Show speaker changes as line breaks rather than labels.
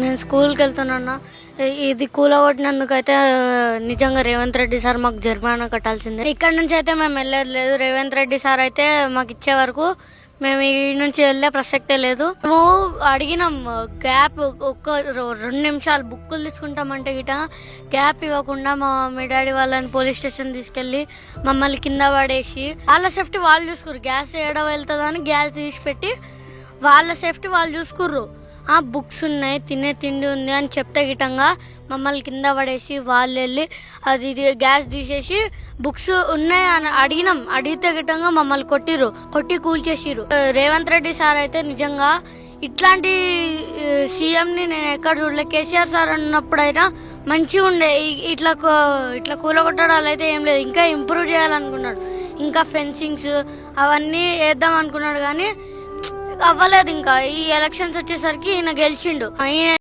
నేను స్కూల్కి వెళ్తున్నా ఇది కూలగొట్టినందుకైతే నిజంగా రేవంత్ రెడ్డి సార్ మాకు జరిమానా కట్టాల్సిందే. ఇక్కడ నుంచి అయితే మేము వెళ్ళేది లేదు. రేవంత్ రెడ్డి సార్ అయితే మాకు ఇచ్చే వరకు మేము ఈ నుంచి వెళ్ళే ప్రసక్తే లేదు. మేము అడిగినాం గ్యాప్ ఒక్క రెండు నిమిషాలు బుక్కులు తీసుకుంటామంటే గిట గ్యాప్ ఇవ్వకుండా మా మీ డాడీ వాళ్ళని పోలీస్ స్టేషన్ తీసుకెళ్ళి మమ్మల్ని కింద పడేసి వాళ్ళ సేఫ్టీ వాళ్ళు చూసుకురు గ్యాస్ ఏడ వెళ్తుందని గ్యాస్ తీసి పెట్టి వాళ్ళ సేఫ్టీ వాళ్ళు చూసుకుర్రు. బుక్స్ ఉన్నాయి తినే తిండి ఉంది అని చెప్తే గిటంగా మమ్మల్ని కింద పడేసి వాళ్ళు వెళ్ళి అది ఇది గ్యాస్ తీసేసి బుక్స్ ఉన్నాయి అని అడిగినాం. అడిగితే గిటంగా మమ్మల్ని కొట్టిరు కొట్టి కూల్చేసిరు రేవంత్ రెడ్డి సార్ అయితే నిజంగా ఇట్లాంటి సీఎంని నేను ఎక్కడ చూడలే. కేసీఆర్ సార్ అన్నప్పుడైనా మంచిగా ఉండే. ఇట్లా ఇట్లా కూలగొట్టడాలు అయితే ఏం లేదు. ఇంకా ఇంప్రూవ్ చేయాలనుకున్నాడు. ఇంకా ఫెన్సింగ్స్ అవన్నీ వేద్దాం అనుకున్నాడు కానీ అవ్వలేదు ఇంకా. ఈ ఎలక్షన్స్ వచ్చేసరికి ఈయన గెలిచిండు. ఆయన